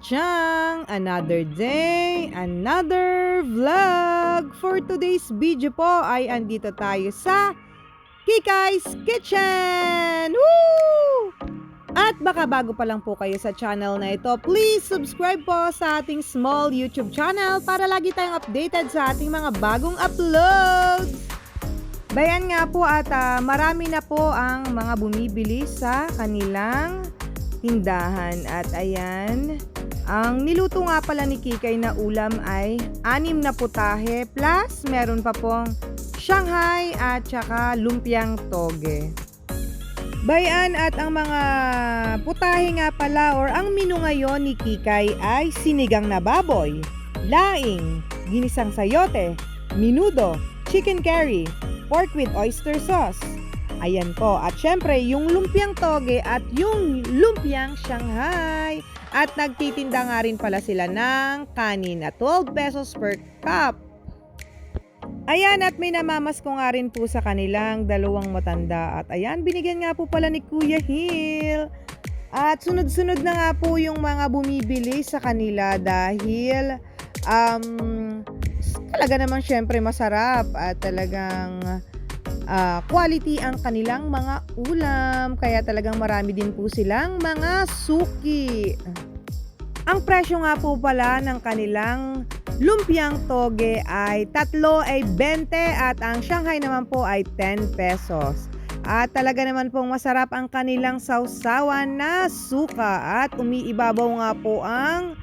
kachang! Another day, another vlog! For today's video po ay andito tayo sa Kikai's Kitchen! Woo! At baka bago pa lang po kayo sa channel na ito, please subscribe po sa ating small YouTube channel para lagi tayong updated sa ating mga bagong uploads! Bayan nga po at ah, marami na po ang mga bumibili sa kanilang tindahan. At ayan, ang niluto nga pala ni Kikay na ulam ay anim na putahe plus meron pa pong Shanghai at saka lumpiang toge. Bayan at ang mga putahe nga pala or ang menu ngayon ni Kikay ay sinigang na baboy, laing, ginisang sayote, minudo, chicken curry, pork with oyster sauce. Ayan po. At syempre, yung lumpiang toge at yung lumpiang Shanghai. At nagtitinda nga rin pala sila ng kanin at 12 pesos per cup. Ayan, at may namamas ko nga rin po sa kanilang dalawang matanda. At ayan, binigyan nga po pala ni Kuya Hill. At sunod-sunod na nga po yung mga bumibili sa kanila dahil um, talaga naman syempre masarap at talagang ah, quality ang kanilang mga ulam. Kaya talagang marami din po silang mga suki. Ang presyo nga po pala ng kanilang lumpiang toge ay tatlo ay 20 at ang Shanghai naman po ay 10 pesos. At talaga naman pong masarap ang kanilang sausawan na suka at umiibabaw nga po ang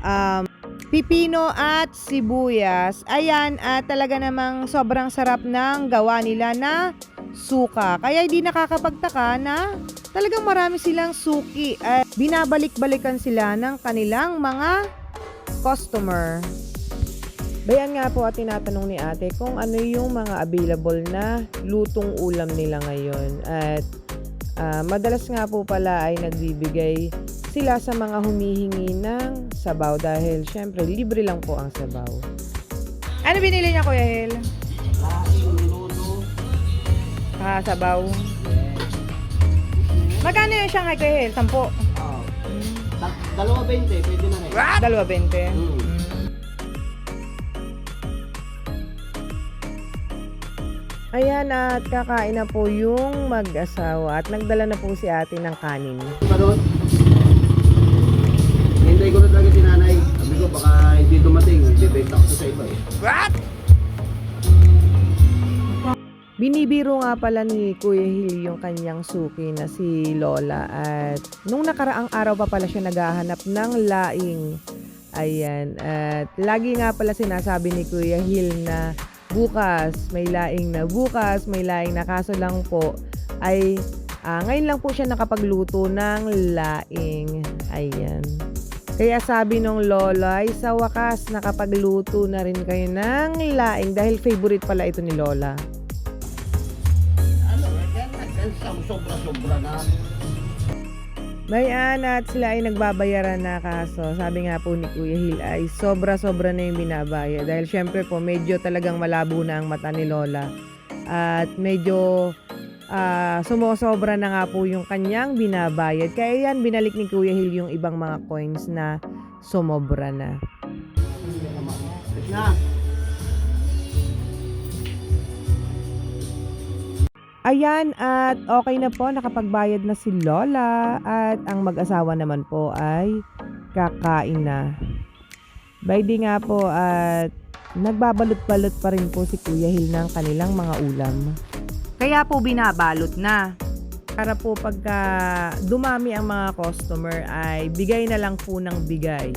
um, pipino at sibuyas. Ayan, at talaga namang sobrang sarap ng gawa nila na suka. Kaya hindi nakakapagtaka na talagang marami silang suki at binabalik-balikan sila ng kanilang mga customer. Bayan nga po at tinatanong ni ate kung ano yung mga available na lutong ulam nila ngayon. At ah, madalas nga po pala ay nagbibigay sila sa mga humihingi ng sabaw dahil syempre libre lang po ang sabaw. Ano binili niya Kuya Hel? Ah, sabaw. Magkano yung Shanghai Kuya Hel? Sampo? Oh. Da- dalawa 20, pwede na rin. Dalawa 20. Mm. Ayan at kakain na po yung mag-asawa at nagdala na po si ate ng kanin. Pa doon? Hintay ko na talaga si nanay. Sabi ko baka hindi dumating. Debate ako sa iba eh. Binibiro nga pala ni Kuya Hill yung kanyang suki na si Lola at nung nakaraang araw pa pala siya naghahanap ng laing. Ayan, at lagi nga pala sinasabi ni Kuya Hill na bukas may laing na bukas may laing na kaso lang po ay ah, ngayon lang po siya nakapagluto ng laing. Ayan. Kaya sabi nung lola ay sa wakas nakapagluto na rin kayo ng laing dahil favorite pala ito ni lola. Ano, yan na. Sobra-sobra na. Bayan at sila ay nagbabayaran na kaso. Sabi nga po ni Kuya Hill ay sobra-sobra na yung binabayad. Dahil syempre po medyo talagang malabo na ang mata ni Lola. At medyo ah, sumosobra na nga po yung kanyang binabayad. Kaya yan binalik ni Kuya Hill yung ibang mga coins na sumobra na. Na. Ayan at okay na po nakapagbayad na si Lola at ang mag-asawa naman po ay kakain na. By nga po at nagbabalot-balot pa rin po si Kuya Hil ng kanilang mga ulam. Kaya po binabalot na. Para po pagka dumami ang mga customer ay bigay na lang po ng bigay.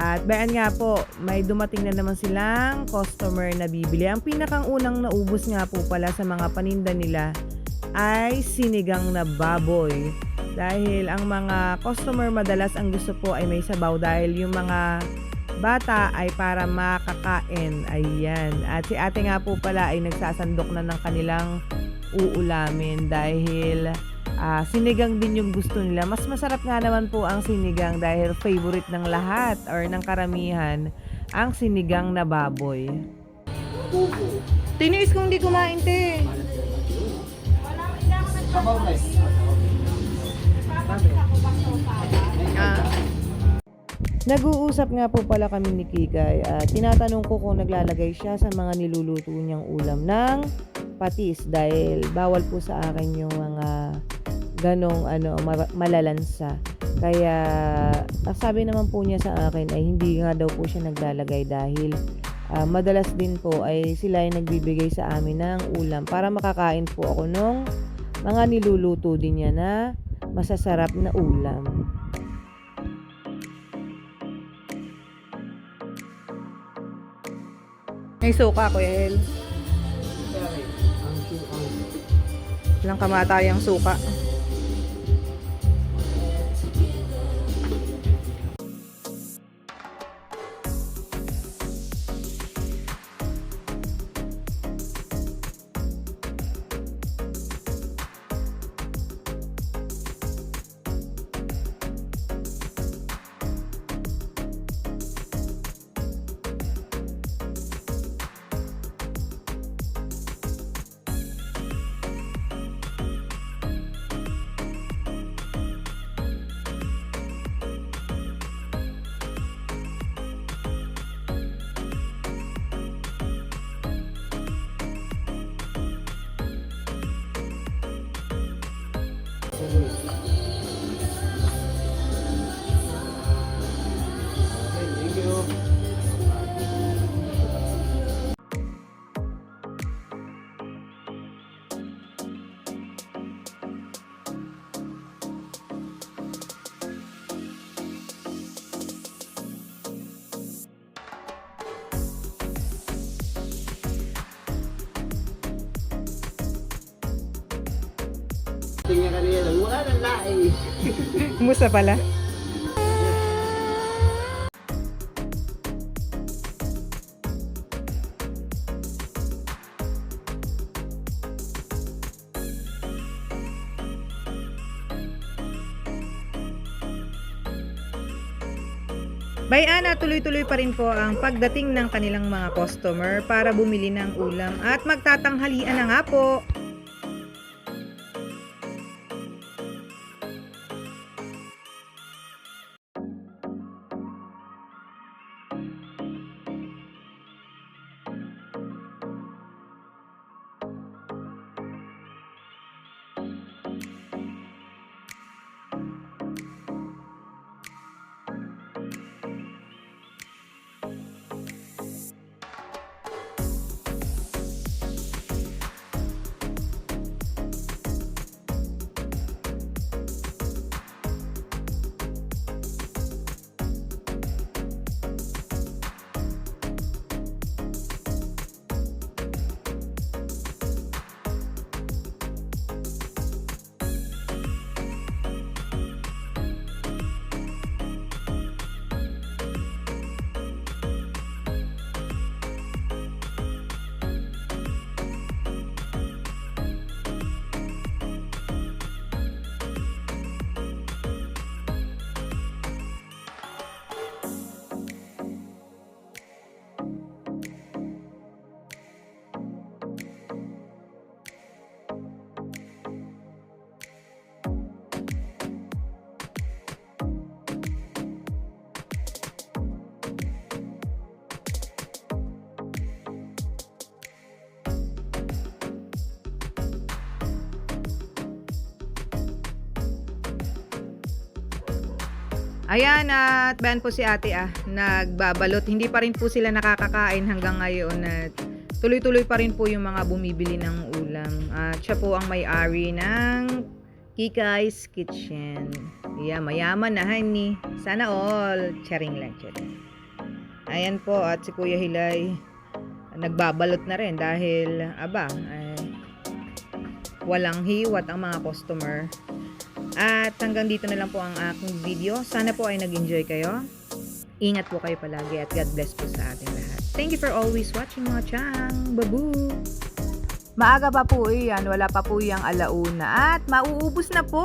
At bayan nga po, may dumating na naman silang customer na bibili. Ang pinakang unang naubos nga po pala sa mga paninda nila ay sinigang na baboy. Dahil ang mga customer madalas ang gusto po ay may sabaw dahil yung mga bata ay para makakain. Ayan. At si ate nga po pala ay nagsasandok na ng kanilang uulamin dahil ah, sinigang din yung gusto nila. Mas masarap nga naman po ang sinigang dahil favorite ng lahat or ng karamihan ang sinigang na baboy. Tiniis kong di kumain, te. Sabaw na eh. Ah. Nag-uusap nga po pala kami ni Kikay at tinatanong ko kung naglalagay siya sa mga niluluto niyang ulam ng patis dahil bawal po sa akin yung mga ganong ano ma- malalansa. Kaya sabi naman po niya sa akin ay hindi nga daw po siya naglalagay dahil ah, madalas din po ay sila ay nagbibigay sa amin ng ulam para makakain po ako nung mga niluluto din niya na masasarap na ulam. May suka, Kuya El. Ilang kamatayang suka. Wala laing. Kumusta pala? Bay Ana, tuloy-tuloy pa rin po ang pagdating ng kanilang mga customer para bumili ng ulam at magtatanghalian na nga po. Ayan at bayan po si ate ah, nagbabalot. Hindi pa rin po sila nakakakain hanggang ngayon at tuloy-tuloy pa rin po yung mga bumibili ng ulam. At siya po ang may-ari ng Kikay's Kitchen. Yeah, mayaman na honey. Sana all. Charing lang, charing. Ayan po at si Kuya Hilay nagbabalot na rin dahil aba, eh, walang hiwat ang mga customer. At hanggang dito na lang po ang aking video. Sana po ay nag-enjoy kayo. Ingat po kayo palagi at God bless po sa ating lahat. Thank you for always watching mga chang. Babu! Maaga pa po iyan. Wala pa po yung alauna. At mauubos na po.